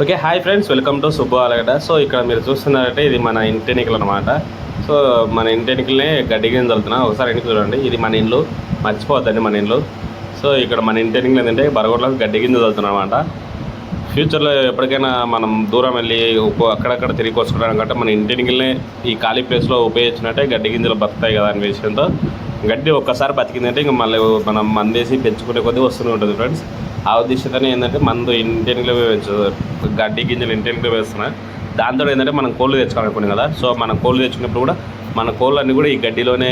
Okay hi friends welcome to Subbu Alagada so ఇక్కడ మీరు చూస్తున్నారంటే ఇది మన ఇంటెనికల్ అనమాట సో మన ఇంటెనికల్నే గడ్డి కింద ఒకసారి ఇంటికి చూడండి. ఇది మన ఇల్లు. మర్చిపోద్దండి మన ఇల్లు. సో ఇక్కడ మన ఇంటెనికల్ ఏంటంటే బరగొట్లకు గడ్డి కింద చల్లుతున్నాం అనమాట ఫ్యూచర్లో ఎప్పటికైనా మనం దూరం వెళ్ళి అక్కడక్కడ తిరిగి వసుకోవడం కంటే మన ఇంటెనికల్నే ఈ ఖాళీ ప్లేస్లో ఉపయోగించినట్టే గడ్డి గింజలు బతుకుతాయి కదా అనే విషయంతో గడ్డి ఒక్కసారి బతికిందంటే ఇంకా మళ్ళీ మనం మందేసి పెంచుకునే కొద్దీ వస్తూనే ఉంటుంది ఫ్రెండ్స్. ఆ ఉద్దేశంతోనే ఏంటంటే మందు ఇంటెనికల్ గడ్డి గింజలు ఇంటెనికల్ వేస్తున్నా. దాంతో ఏంటంటే మనం కోళ్ళు తెచ్చుకోవాలనుకున్నాం కదా. సో మనం కోళ్ళు తెచ్చుకున్నప్పుడు కూడా మన కోళ్ళన్నీ కూడా ఈ గడ్డిలోనే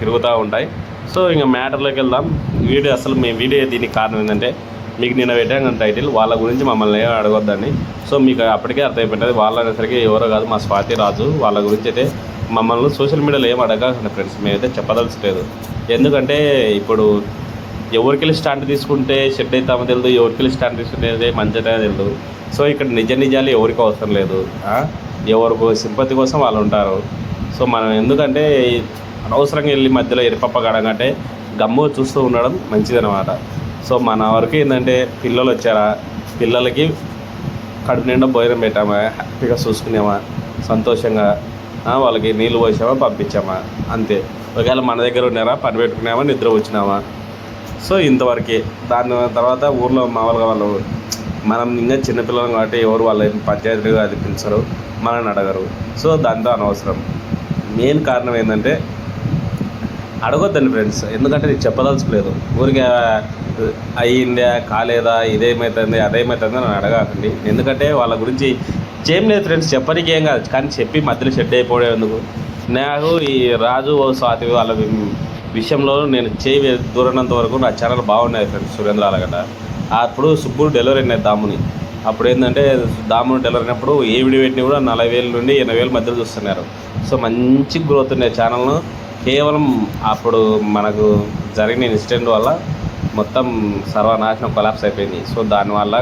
తిరుగుతూ ఉంటాయి. సో ఇంకా మ్యాటర్లోకి వెళ్దాం. వీడియో అసలు మేము వీడియో దీనికి కారణం ఏంటంటే మీకు నేను పెట్టాను టైటిల్. వాళ్ళ గురించి మమ్మల్ని అడగొద్దండి. సో మీకు అప్పటికే అర్థమైపోయింది వాళ్ళ అనేసరికి ఎవరో కాదు మా స్వాతి రాజు. వాళ్ళ గురించి అయితే మమ్మల్ని సోషల్ మీడియాలో ఏం అడగకండి ఫ్రెండ్స్ మేమైతే లేదు ఎందుకంటే ఇప్పుడు ఎవరికెళ్ళి స్టాండ్ తీసుకుంటే షెడ్ అవుతామో తెలియదు ఎవరికెళ్ళి స్టాండ్ తీసుకుంటే మంచిదే తెలియదు సో ఇక్కడ నిజ నిజాలు ఎవరికి అవసరం లేదు. ఎవరికి సింపతి కోసం వాళ్ళు ఉంటారు. సో మనం ఎందుకంటే అనవసరంగా వెళ్ళి మధ్యలో ఎరిపప్ప కడగంటే గమ్ము చూస్తూ ఉండడం మంచిదన్నమాట. సో మన వరకు ఏంటంటే పిల్లలు వచ్చారా? పిల్లలకి కడుపు నిండా భోజనం పెట్టామా? హ్యాపీగా చూసుకున్నామా సంతోషంగా వాళ్ళకి నీళ్ళు పోసామా? పంపించామా? అంతే. ఒకవేళ మన దగ్గర ఉన్నారా? పని పెట్టుకున్నామా? నిద్ర వచ్చినామా సో ఇంతవరకే దాని తర్వాత ఊర్లో మామూలుగా వాళ్ళు మనం ఇంకా చిన్నపిల్లలం కాబట్టి ఎవరు వాళ్ళ పంచాయతీగా అది పిలిచరు మనల్ని అడగరు. సో దాంతో అనవసరం. మెయిన్ కారణం ఏంటంటే అడగొద్దండి ఫ్రెండ్స్. ఎందుకంటే నేను చెప్పదలుచుకోలేదు ఊరికే అయ్యిందా కాలేదా? ఇదేమవుతుంది అదేమవుతుంది అని అడగకండి. ఎందుకంటే వాళ్ళ గురించి చేయం లేదు ఫ్రెండ్స్. చెప్పడానికి ఏం కాదు. కానీ చెప్పి మధ్యలో షెడ్ అయిపోయేందుకు నాకు ఈ రాజు ఓ స్వాతి వాళ్ళ విషయంలో నేను చేయి దూరనంత వరకు నా ఛానల్ బాగున్నాయి ఫ్రెండ్స్ సురేంద్ర అలగడ్డ. అప్పుడు సుబ్బుడు డెలివరీ అయినాయి దాముని. అప్పుడు ఏంటంటే దాముని డెలివరీ అయినప్పుడు ఏ వీడియో పెట్టినా కూడా నలభై వేల నుండి ఎనభై వేల మధ్యలో చూస్తున్నారు. సో మంచి గ్రోత్ ఉన్నాయి ఛానల్ను కేవలం అప్పుడు మనకు జరిగిన ఇన్సిడెంట్ వల్ల మొత్తం సర్వనాశనం కొలాప్స్ అయిపోయింది. సో దానివల్ల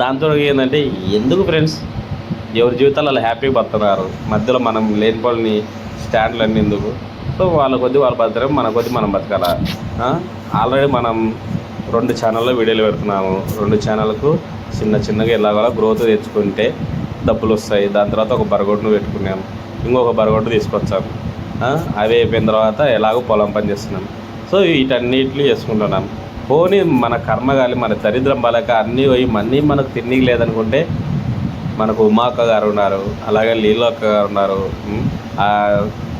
దాంతో ఏంటంటే ఎందుకు ఫ్రెండ్స్ ఎవరి జీవితాలు అలా హ్యాపీగా బతున్నారు మధ్యలో మనం లేనిపోని స్టాండ్లు అన్నీ ఎందుకు? సో వాళ్ళ కొద్ది వాళ్ళు బతకడం మన కొద్ది మనం బతకాల? ఆల్రెడీ మనం రెండు ఛానల్లో వీడియోలు పెడుతున్నాము. రెండు ఛానళ్ళకు చిన్న చిన్నగా ఎలాగోలా గ్రోత్ తెచ్చుకుంటే డబ్బులు వస్తాయి. దాని తర్వాత ఒక బరగొట్టును పెట్టుకున్నాము ఇంకొక బరగొట్టు తీసుకొచ్చాం. అవి అయిపోయిన తర్వాత ఎలాగో పొలం పని చేస్తున్నాం. సో వీటన్నిటిని చేసుకుంటున్నాం. పోనీ మన కర్మ కానీ మన దరిద్రం బలక అన్నీ పోయి అన్నీ మనకు తిండి లేదనుకుంటే మనకు ఉమా అక్క గారు ఉన్నారు. అలాగే లీలో అక్క గారు ఉన్నారు.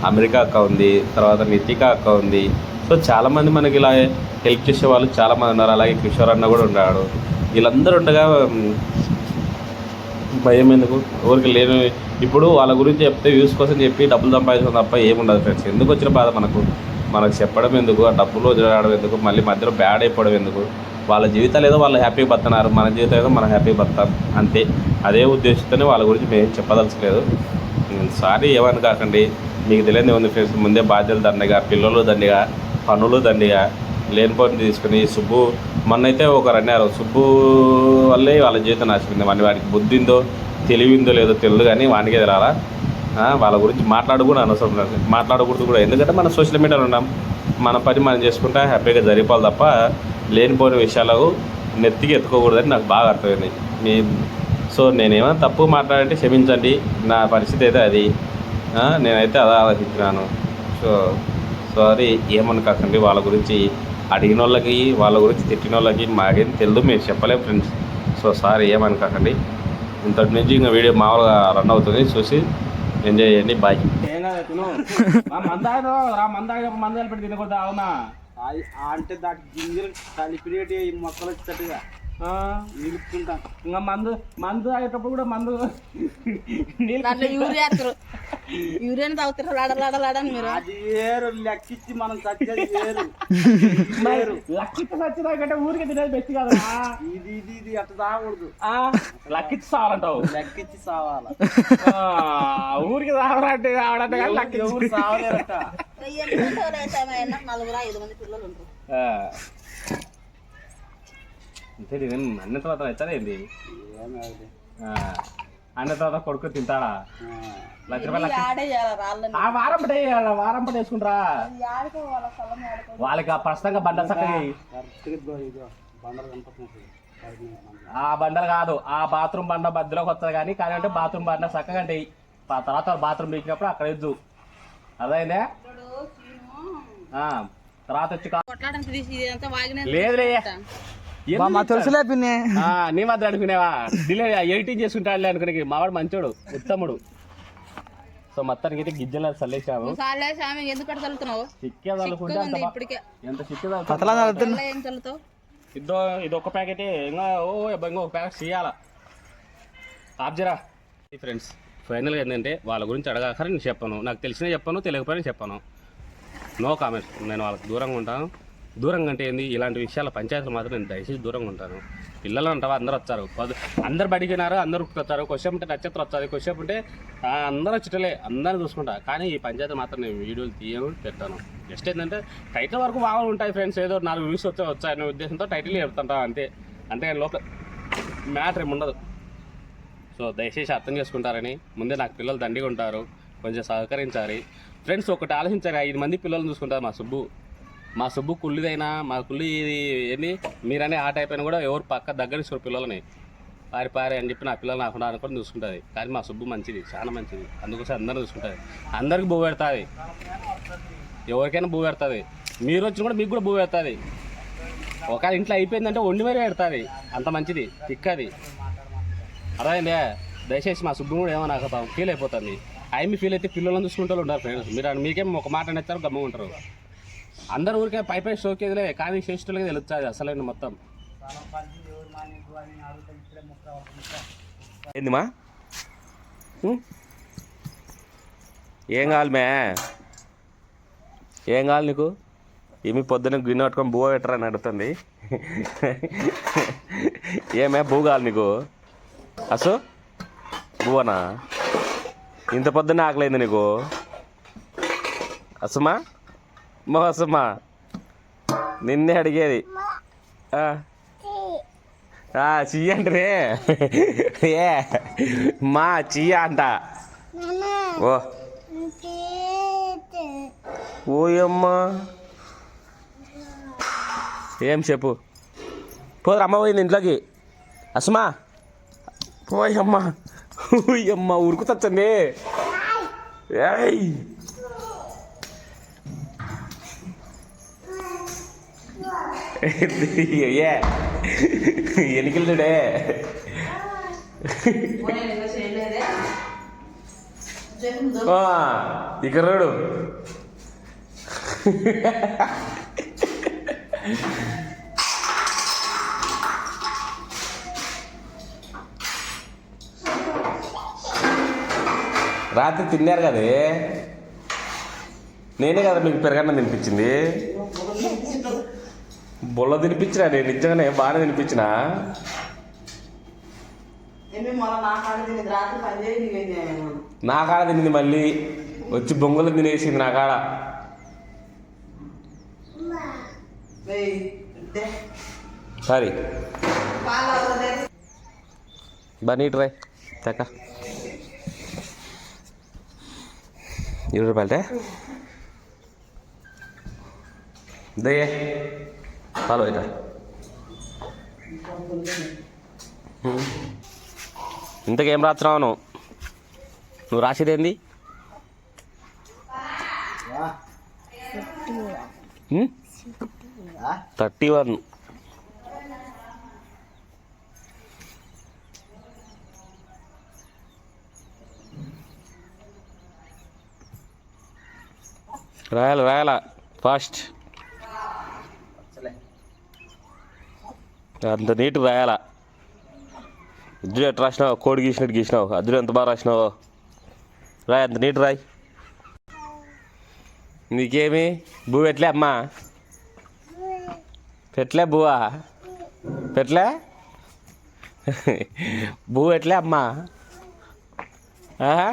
అమెరికా అక్క ఉంది తర్వాత నితిక అక్క ఉంది. సో చాలామంది మనకి ఇలా హెల్ప్ చేసే వాళ్ళు చాలామంది ఉన్నారు. అలాగే కిషోర్ అన్న కూడా ఉన్నాడు. వీళ్ళందరూ ఉండగా భయం ఎందుకు? ఎవరికి లేని ఇప్పుడు వాళ్ళ గురించి చెప్తే వ్యూస్ కోసం చెప్పి డబ్బులు సంపాదించడం తప్ప ఏముండదు ఫ్రెండ్స్ ఎందుకు వచ్చిన బాధ మనకు? మనకు చెప్పడం ఎందుకు? ఆ డబ్బులు వదిలేయడం ఎందుకు? మళ్ళీ మధ్యలో బ్యాడ్ అయిపోవడం ఎందుకు? వాళ్ళ జీవితాలు ఏదో వాళ్ళు హ్యాపీగా బతున్నారు మన జీవితం ఏదో మనం హ్యాపీగా బతాం అంతే. అదే ఉద్దేశంతోనే వాళ్ళ గురించి మేము చెప్పదలచలేదు. సారీ ఏమని కాకండి. మీకు తెలియదు ఉంది ఫ్రెండ్స్ ముందే బాధ్యతలు దండగా పిల్లలు దండిగా పనులు దండిగా లేనిపోని తీసుకుని సుబ్బు మొన్నైతే ఒకరు అన్నారు సుబ్బు వల్లే వాళ్ళ జీవితం నాశపోయింది వాడి వాడికి బుద్ధిందో తెలివిందో లేదో తెలియదు కానీ వాడికే తెలాలా వాళ్ళ గురించి మాట్లాడుకుని అనవసరం లేదు. మాట్లాడకూడదు కూడా. ఎందుకంటే మనం సోషల్ మీడియాలో ఉన్నాం. మన పని మనం చేసుకుంటా హ్యాపీగా జరిపాలి తప్ప లేనిపోయిన విషయాలకు నెత్తికి ఎత్తుకోకూడదని నాకు బాగా అర్థమైంది. మీ సో నేనేమైనా తప్పు మాట్లాడంటే క్షమించండి. నా పరిస్థితి అయితే అది. నేనైతే అలా ఆలోచించినాను. సో సారీ ఏమని కాకండి వాళ్ళ గురించి అడిగిన వాళ్ళకి వాళ్ళ గురించి తిట్టిన వాళ్ళకి మాకేం తెలియదు మేము చెప్పలేము ఫ్రెండ్స్ సో సారీ ఏమని కాకండి. ఇంతటి నుంచి ఇంకా వీడియో మామూలుగా రన్ అవుతుంది చూసి ఎంజాయ్ చేయండి బాయ్ మందాలు పెట్టి తినకూడదు అవునా? అది అంటే దాటి గింజలు కలిపిరేటి మొక్కలు వచ్చేట్టుగా నిలుపుకుంటా. ఇంకా మందు మందు తాగేటప్పుడు కూడా మందు దాంట్లో యూరియా వేస్తారు యూరియాని తాగుతారు. లాడలాడలాడని మీరు. అది వేరు లెక్కిచ్చి మనం చచ్చేది వేరు. మరి లక్కిచ్చి ఊరికి తినేది బెస్ట్ కదా ఇది ఇది ఇది అట్ట తాగకూడదు. లక్కిచ్చి సావాలంటావు. లెక్కిచ్చి సావాల. ఆ, ఊరికి సావాలంటే ఆడంటే కానీ ఎవరు లక్కిచ్చి. సావలేరట. నలుగురు ఐదు మంది పిల్లలు ఉంటారు. అంతే నేను అన్న తర్వాత ఏమవుతుంది? ఆ, అన్న తర్వాత కొడుకు తింటాడా? ఆ, లక్ష రూపాయలు ఆ వారం పడే వారం పడి వేసుకుంటారా. వాళ్ళకి ఆ ప్రస్తుతంగా బండ చక్కగా ఆ బండలు కాదు ఆ బాత్రూమ్ బండ మధ్యలోకి వస్తుంది కానీ కానీ అంటే బాత్రూమ్ బండ చక్కగా అంటే ఆ తర్వాత బాత్రూమ్ పీకినప్పుడు అక్కడ ఎద్దు అదైందే ఆ, తర్వాత వచ్చి కా- కొట్లాడడానికి మా తెలుసులే పిన్ని. ఆ, నీ మధ్య అనుకునేవా? డిలే ఎడిటింగ్ చేసుకుంటాడులే అనుకునే మావాడు మంచోడు ఉత్తముడు. సో మొత్తానికి అయితే గిజ్జల చల్లేసాము. ఎందుకు చల్లుతున్నావు? చిక్కే చల్లుకుంటే ఎంత చిక్కే చల్లుతావు? ఇద్దో ఇది ఒక ప్యాకెట్. ఇంకా ఓ ఇంకో ప్యాకెట్ చేయాలా. ఆబ్జరా ఫ్రెండ్స్ ఫైనల్గా ఏంటంటే వాళ్ళ గురించి అడగాక నేను చెప్పను. నాకు తెలిసిన చెప్పను తెలియకపోయినా చెప్పను. నో కామెంట్స్ నేను వాళ్ళకి దూరంగా ఉంటాను. దూరంగా అంటే ఏంది? ఇలాంటి విషయాల పంచాయతీలు మాత్రం నేను దయచేసి దూరంగా ఉంటాను. పిల్లలు అంటావా అందరూ వచ్చారు. అందరు బడికినారు అందరు వస్తారు క్వశ్చన్ ఉంటే నక్షత్రం వస్తుంది. క్వశ్చన్ ఉంటే అందరూ వచ్చేటలే అందరిని చూసుకుంటా. కానీ ఈ పంచాయతీ మాత్రం నేను వీడియోలు తీయను పెట్టాను. జస్ట్ ఏంటంటే టైటిల్ వరకు బాగా ఉంటాయి ఫ్రెండ్స్ ఏదో నాలుగు వ్యూస్ వచ్చా వచ్చాయనే ఉద్దేశంతో టైటిల్ చెప్తుంటా అంతే. అంతేగాని లోపల మ్యాటర్ ఏమి ఉండదు. సో దయచేసి అర్థం చేసుకుంటారని. ముందే నాకు పిల్లలు దండిగా ఉంటారు. కొంచెం సహకరించాలి. ఫ్రెండ్స్ ఒకటి ఆలోచించారు ఐదు మంది పిల్లల్ని చూసుకుంటారు మా సుబ్బు. మా సుబ్బు కుళ్ళిదైనా మా కుళ్ళి ఇది ఏంది? మీరనే ఆ టైప్ అయినా కూడా ఎవరు పక్క దగ్గర తీసుకోరు పిల్లలని. పారి పారి అని చెప్పి నా పిల్లలు నాకు కూడా చూసుకుంటుంది. కానీ మా సుబ్బు మంచిది చాలా మంచిది. అందుకోసం అందరూ చూసుకుంటుంది. అందరికి భూ పెడుతుంది. ఎవరికైనా భూ పెడుతుంది. మీరు వచ్చిన కూడా మీకు కూడా భూ పెడుతుంది. ఒకవేళ ఇంట్లో అయిపోయిందంటే వండి మరీ పెడుతుంది. అంత మంచిది తిక్కది. అర్థమైందే? దయచేసి మా సుబ్బు కూడా ఏమో నాకు ఫీల్ అయిపోతుంది. మీ ఫీల్ అయితే పిల్లలను చూసుకుంటూ ఉంటారు ఫ్రెండ్స్ మీరు మీకేం ఒక మాట అనేస్తారు గమ్మ ఉంటారు. అందరు ఊరికే పై పై షోకేదిలే కానీ శ్రేష్ఠులకి తెలుస్తుంది అసలైన మొత్తం. ఏందిమా ఏం కావాలి మే? ఏం కావాలి నీకు? ఏమి పొద్దున్న గిన్నె పట్టుకొని బువ్వ పెట్టరా అని అడుగుతుంది. ఏమే భూ కావాలి నీకు? అసు? బువ్వనా? ఇంత పొద్దున్న ఆకలింది నీకు? అసమా మా అసుమా నిన్నే అడిగేది. ఆ. ఆ, చెయ్యి అంటే ఏ మా చెయ్య అంట. ఓ. ఓయమ్మా. ఏం చెప్పు? పోదు అమ్మ పోయింది ఇంట్లోకి. అసమా. పోయమ్మా ఓయమ్మ ఉరుకుతచ్చండి ఏయ్. ఏ ఎనికిల్లుడే ఇక్కడ రాడు రాత్రి తిన్నారు కదే. నేనే కదా మీకు పెరగన్న తినిపించింది. బుల్ల తినిపించినా నేను నిజంగానే బాగానే తినిపించినా? నా కాడ తినేది మళ్ళీ. వచ్చి బొంగులు తినేసింది నా కాడ. సరే. బనీ ట్రై చక్క ఇరవై రూపాయలే దయ్యే ভালো এটা ఇంతకేం రాస్తున్నావు నువ్వు? నువ్వు రాసేది ఏంది? Thirty one. రాయాలి రాయాల? ఫాస్ట్. అంత నీట్ రాయాల? ఇద్దరు ఎట్లా రాసినావు? కోడి గీసినట్టు గీసినావు? అద్దరు ఎంత బాగా రాసినావు? రాయ్ అంత నీట్ రాయ్. నీకేమి? భూ ఎట్లే అమ్మా? పెట్లే బువా పెట్లే భూ ఎట్లే అమ్మా? ఆహా?